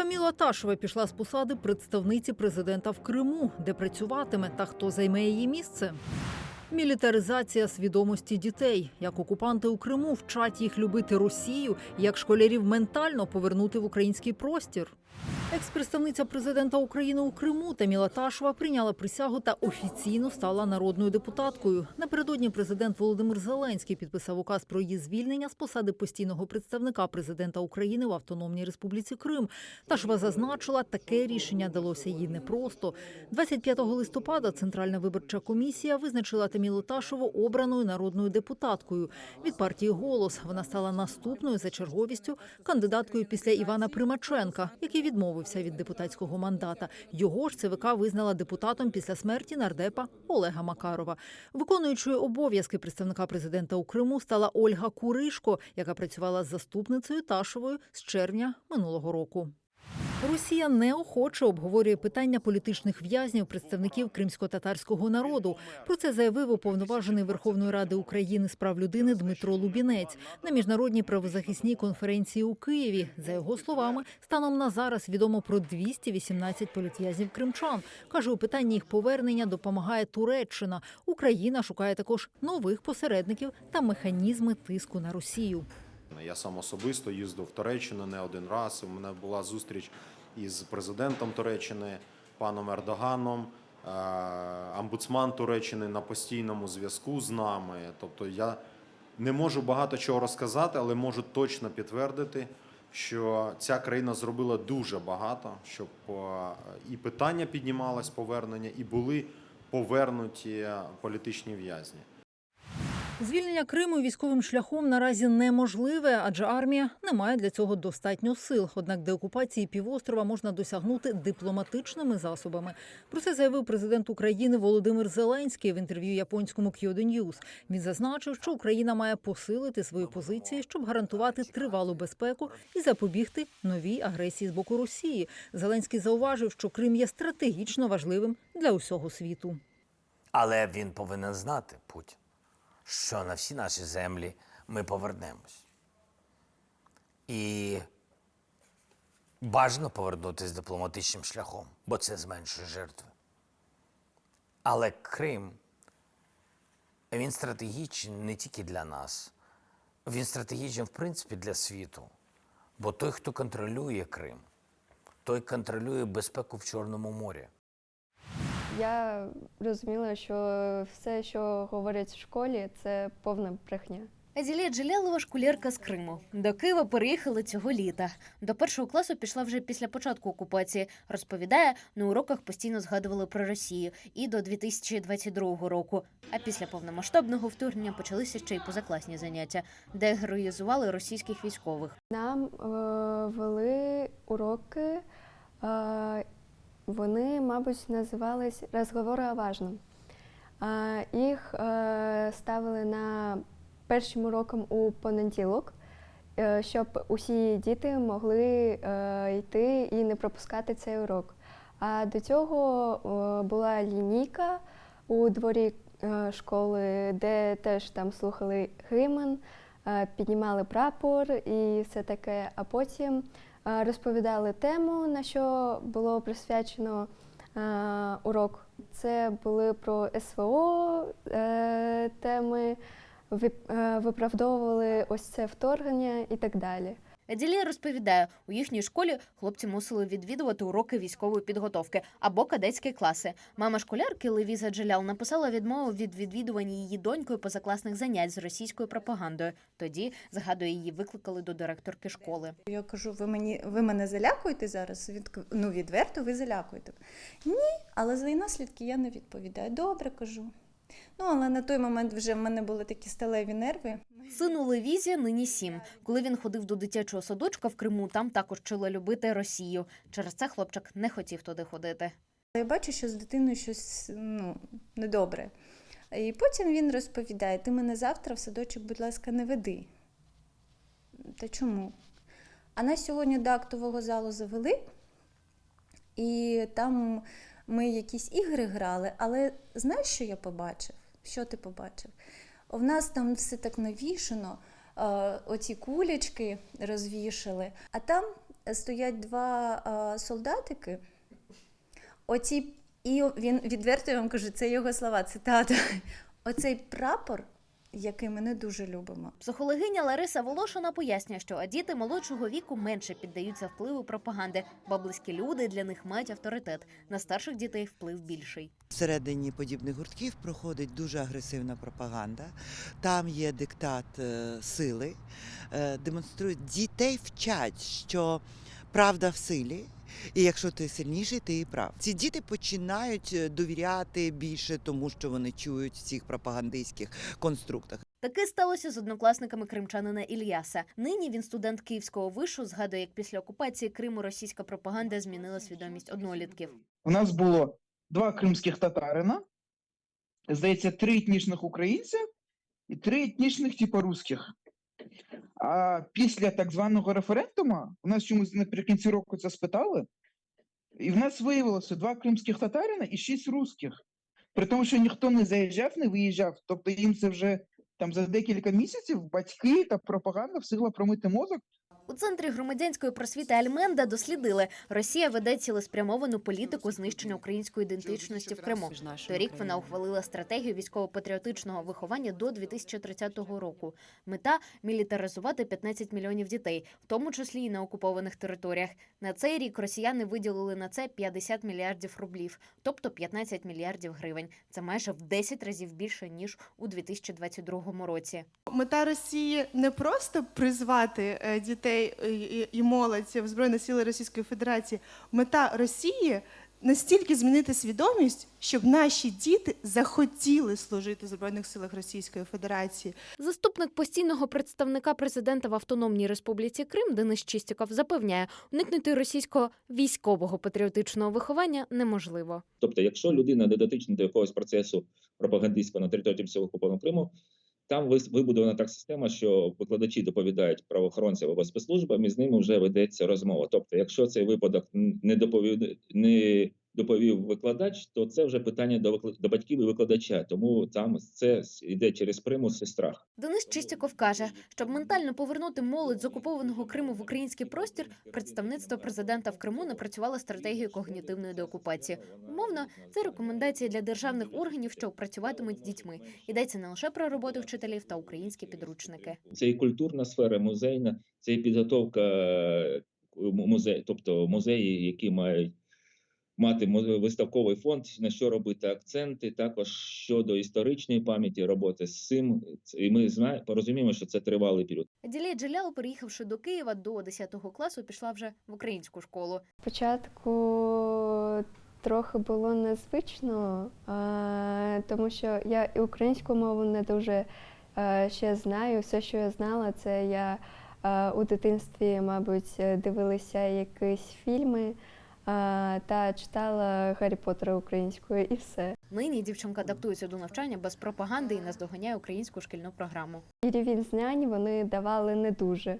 Таміла Ташева пішла з посади представниці президента в Криму, де працюватиме та хто займе її місце. Мілітаризація свідомості дітей, як окупанти у Криму вчать їх любити Росію, як школярів ментально повернути в український простір. Екс-представниця президента України у Криму Таміла Ташева прийняла присягу та офіційно стала народною депутаткою. Напередодні президент Володимир Зеленський підписав указ про її звільнення з посади постійного представника президента України в Автономній Республіці Крим. Ташева зазначила, таке рішення далося їй непросто. 25 листопада Центральна виборча комісія визначила Тамілу Ташеву обраною народною депутаткою від партії Голос. Вона стала наступною за черговістю кандидаткою після Івана Примаченка, який відмовився від депутатського мандата. Його ж ЦВК визнала депутатом після смерті нардепа Олега Макарова. Виконуючою обов'язки представника президента у Криму стала Ольга Куришко, яка працювала з заступницею Ташовою з червня минулого року. Росія неохоче обговорює питання політичних в'язнів представників кримсько-татарського народу. Про це заявив уповноважений Верховної Ради України з прав людини Дмитро Лубінець на міжнародній правозахисній конференції у Києві. За його словами, станом на зараз відомо про 218 політв'язнів кримчан. каже, у питанні їх повернення допомагає Туреччина. Україна шукає також нових посередників та механізми тиску на Росію. Я сам особисто їздив в Туреччину не один раз. У мене була зустріч із президентом Туреччини, паном Ердоганом. Е, Омбудсман Туреччини на постійному зв'язку з нами. Тобто я не можу багато чого розказати, але можу точно підтвердити, що ця країна зробила дуже багато, щоб е, і питання піднімалось повернення, і були повернуті політичні в'язні. Звільнення Криму військовим шляхом наразі неможливе, адже армія не має для цього достатньо сил. Однак деокупації півострова можна досягнути дипломатичними засобами. Про це заявив президент України Володимир Зеленський в інтерв'ю японському News. Він зазначив, що Україна має посилити свої позиції, щоб гарантувати тривалу безпеку і запобігти новій агресії з боку Росії. Зеленський зауважив, що Крим є стратегічно важливим для усього світу. Але він повинен знати Путін, що на всі наші землі ми повернемось. І бажано повернутися дипломатичним шляхом, бо це зменшує жертви. Але Крим, він стратегічний не тільки для нас, він стратегічний, в принципі, для світу. Бо той, хто контролює Крим, той контролює безпеку в Чорному морі. Я розуміла, що все, що говорять в школі, це повна брехня. Аділія Джелялова школярка з Криму. До Києва переїхала цього літа. До першого класу пішла вже після початку окупації. Розповідає, на уроках постійно згадували про Росію і до 2022 року. А після повномасштабного вторгнення почалися ще й позакласні заняття, де героїзували російських військових. Нам е, вели уроки, е, вони, мабуть, називались розговори о важном. Е, їх е, ставили на першим уроком у понеділок, е, щоб усі діти могли е, йти і не пропускати цей урок. А до цього була лінійка у дворі школи, де теж там слухали гімн, е, піднімали прапор і все таке. А потім розповідали тему, на що було присвячено е, урок. Це були про СВО е, теми, вип- е, виправдовували ось це вторгнення і так далі. Аділія розповідає, у їхній школі хлопці мусили відвідувати уроки військової підготовки або кадетські класи. Мама школярки Левіза Джелял написала відмову від відвідування її донькою позакласних занять з російською пропагандою. Тоді, згадує, її викликали до директорки школи. Я кажу, ви мені ви мене залякуєте зараз? Від, ну, відверто ви залякуєте. Ні, але за наслідки я не відповідаю. Добре, кажу. Ну, але на той момент вже в мене були такі сталеві нерви. Сину Левізі нині сім. Коли він ходив до дитячого садочка в Криму, там також вчили любити Росію. Через це хлопчик не хотів туди ходити. Я бачу, що з дитиною щось ну, недобре. І потім він розповідає: ти мене завтра в садочок, будь ласка, не веди. Та чому? А нас сьогодні до актового залу завели, і там ми якісь ігри грали, але знаєш, що я побачив? Що ти побачив? У нас там все так навішано, е, оці кулечки розвішали, а там стоять два а, солдатики. Оці, і він відверто я вам кажу, це його слова, цитата. Оцей прапор, який ми не дуже любимо. Психологиня Лариса Волошина пояснює, що діти молодшого віку менше піддаються впливу пропаганди, бо близькі люди для них мають авторитет. На старших дітей вплив більший. Всередині подібних гуртків проходить дуже агресивна пропаганда. Там є диктат е, сили, е, демонструють дітей вчать, що правда в силі. І якщо ти сильніший, ти і прав. Ці діти починають е, довіряти більше тому, що вони чують в цих пропагандистських конструктах. Таке сталося з однокласниками кримчанина Ільяса. Нині він студент Київського вишу. Згадує, як після окупації Криму російська пропаганда змінила свідомість однолітків. У нас було два кримських татарина, здається, три етнічних українця і три етнічних, типу, русських. А після так званого референдуму у нас чомусь наприкінці року це спитали, і в нас виявилося два кримських татарина і шість русських. При тому, що ніхто не заїжджав, не виїжджав. Тобто їм це вже там за декілька місяців батьки та пропаганда встигла промити мозок. У центрі громадянської просвіти Альменда дослідили, Росія веде цілеспрямовану політику знищення української ідентичності в Криму. Торік вона ухвалила стратегію військово-патріотичного виховання до 2030 року. Мета мілітаризувати 15 мільйонів дітей, в тому числі і на окупованих територіях. На цей рік росіяни виділили на це 50 мільярдів рублів, тобто 15 мільярдів гривень. Це майже в 10 разів більше ніж у 2022 році. Мета Росії не просто призвати е, дітей е, і- молодь в Збройні сили Російської Федерації. Мета Росії настільки змінити свідомість, щоб наші діти захотіли служити в Збройних силах Російської Федерації. Заступник постійного представника президента в Автономній Республіці Крим Денис Чистіков запевняє, уникнути російського військового патріотичного виховання неможливо. Тобто, якщо людина не дотична до якогось процесу пропагандистського на території тимчасово окупованого Криму, там вибудована так система, що викладачі доповідають правоохоронцям або спецслужбам, і з ними вже ведеться розмова. Тобто, якщо цей випадок не доповів не доповів викладач, то це вже питання до до батьків і викладача. Тому там це йде через примус і страх. Денис Чистіков каже, щоб ментально повернути молодь з окупованого Криму в український простір, представництво президента в Криму напрацювало стратегію когнітивної деокупації. Умовно, це рекомендації для державних органів, що працюватимуть з дітьми. Йдеться не лише про роботу вчителів та українські підручники. Це і культурна сфера, музейна, це і підготовка е, музею, тобто музеї, які мають мати виставковий фонд, на що робити акценти, також щодо історичної пам'яті, роботи з цим. І ми знаємо, порозуміємо, що це тривалий період. Ділія Джелял, переїхавши до Києва до 10 класу, пішла вже в українську школу. Спочатку трохи було незвично, тому що я і українську мову не дуже ще знаю. Все, що я знала, це я у дитинстві, мабуть, дивилася якісь фільми та читала Гаррі Поттера українською і все. Нині дівчинка адаптується до навчання без пропаганди і наздоганяє українську шкільну програму. І рівень знань вони давали не дуже.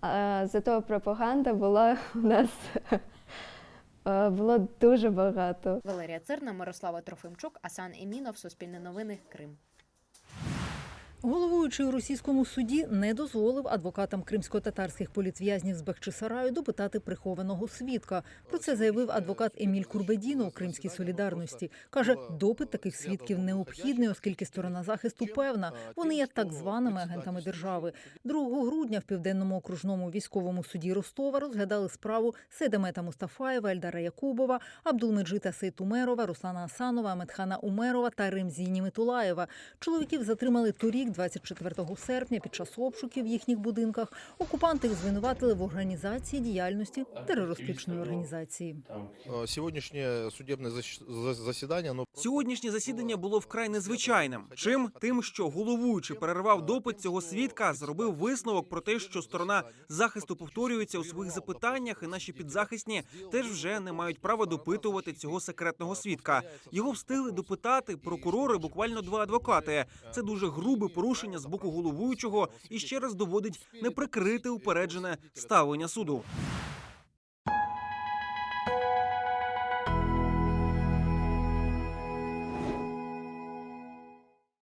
А, зато пропаганда була у нас було дуже багато. Валерія Церна, Мирослава Трофимчук, Асан Емінов, Суспільне новини, Крим. Головуючий у російському суді не дозволив адвокатам кримсько-татарських політв'язнів з Бахчисараю допитати прихованого свідка. Про це заявив адвокат Еміль Курбедіно у Кримській солідарності. каже, допит таких свідків необхідний, оскільки сторона захисту певна, вони є так званими агентами держави. 2 грудня в південному окружному військовому суді Ростова розглядали справу Сейдамета Мустафаєва, Ельдара Якубова, Абдулмеджита Сейтумерова, Руслана Асанова, Медхана Умерова та Ремзіні Митулаєва. Чоловіків затримали торік, 24 серпня, під час обшуків в їхніх будинках. Окупанти їх звинуватили в організації діяльності терористичної організації. Э, Сегодняшнее судебное защ- за- заседание, оно Сьогоднішнє засідання було вкрай незвичайним. Чим тим, що головуючий перервав допит цього свідка, зробив висновок про те, що сторона захисту повторюється у своїх запитаннях, і наші підзахисні теж вже не мають права допитувати цього секретного свідка. Його встигли допитати прокурори, буквально два адвокати. Це дуже грубе порушення з боку головуючого і ще раз доводить неприкрите упереджене ставлення суду.